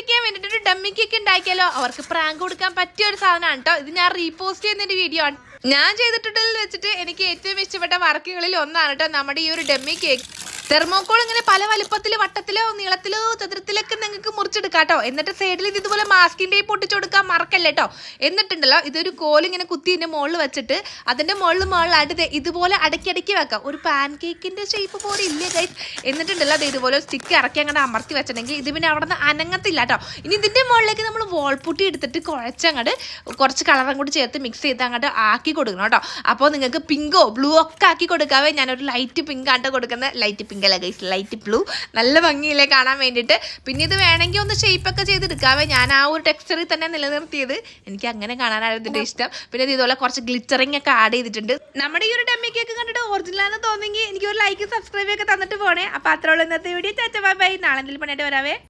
പറ്റിക്കാൻ വേണ്ടിട്ട് ഒരു ഡമ്മി കേക്ക് ഉണ്ടാക്കിയാലോ? അവർക്ക് പ്രാങ്ക് കൊടുക്കാൻ പറ്റിയ ഒരു സാധനമാണ് കേട്ടോ ഇത് ഞാൻ റീപോസ്റ്റ് ചെയ്യുന്ന ഒരു വീഡിയോ ആണ്. ഞാൻ ചെയ്തിട്ടുള്ളതിൽ വെച്ചിട്ട് എനിക്ക് ഏറ്റവും ഇഷ്ടപ്പെട്ട വർക്കുകളിൽ ഒന്നാണ് കേട്ടോ നമ്മുടെ ഈ ഒരു ഡമ്മി കേക്ക് തെർമോക്കോൾ ഇങ്ങനെ പല വലുപ്പത്തിൽ വട്ടത്തിലോ നീളത്തിലോ ചതുരത്തിലൊക്കെ നിങ്ങൾക്ക് മുറിച്ചെടുക്കാം കേട്ടോ എന്നിട്ട് സൈഡിൽ ഇത് ഇതുപോലെ മാസ്കിന്റെ പൊട്ടിച്ചു കൊടുക്കാൻ മറക്കല്ലേ കേട്ടോ എന്നിട്ടുണ്ടല്ലോ ഇതൊരു കോൽ ഇങ്ങനെ കുത്തി ഇതിന്റെ മുകളിൽ വെച്ചിട്ട് അതിന്റെ മുകളിൽ മുകളിലായിട്ട് ഇതുപോലെ അടക്കിടക്കി വെക്കാം. ഒരു പാൻ കേക്കിന്റെ ഷേപ്പ് പോലെ ഇല്ല ഗൈസ് എന്നിട്ടുണ്ടല്ലോ അത് ഇതുപോലെ സ്റ്റിക്ക് ഇറക്കി അങ്ങനെ അമർത്തി വെച്ചിട്ടുണ്ടെങ്കിൽ ഇത് പിന്നെ അവിടെ നിന്ന് അനങ്ങത്തില്ല കേട്ടോ ഇനി ഇതിന്റെ മുകളിലേക്ക് നമ്മൾ വോൾപുട്ടി എടുത്തിട്ട് കുഴച്ചങ്ങോട്ട് കുറച്ച് കളറും കൂടി ചേർത്ത് മിക്സ് ചെയ്ത് അങ്ങോട്ട് ആക്കി കൊടുക്കണം കേട്ടോ അപ്പോൾ നിങ്ങൾക്ക് പിങ്കോ ബ്ലൂ ഒക്കെ ആക്കി കൊടുക്കാവേ. ഞാനൊരു ലൈറ്റ് പിങ്ക് ആട്ടോ കൊടുക്കുന്നത്. ലൈറ്റ് പിങ്ക് അല്ല ഗൈസ് ലൈറ്റ് ബ്ലൂ നല്ല ഭംഗിയില്ലേ കാണാൻ വേണ്ടിയിട്ട്. പിന്നെ ഇത് വേണമെങ്കിൽ ഒന്ന് ഒക്കെ ചെയ്തെടുക്കാവേ ഞാൻ ആ ഒരു ടെക്സ്ചറിൽ തന്നെ നിലനിർത്തിയത്. എനിക്ക് അങ്ങനെ കാണാനായിരുന്നു ഇഷ്ടം. പിന്നെ ഇത് ഇതുപോലെ കുറച്ച് ഗ്ലിറ്ററിംഗ് ഒക്കെ ആഡ് ചെയ്തിട്ടുണ്ട്. നമ്മുടെ ഈ ഒരു ഡമ്മി കേക്ക് കണ്ടിട്ട് ഒറിജിനൽ ആണെന്ന് തോന്നിയെങ്കിൽ എനിക്ക് ഒരു ലൈക്ക് സബ്സ്ക്രൈബ് ഒക്കെ തന്നിട്ട് പോണേ. അപ്പോൾ അത്രയുള്ള ഇന്നത്തെ വീഡിയോ ചാച്ച ബൈ. നാളെ എന്തെങ്കിലും പണിയായിട്ട് വരാവേ.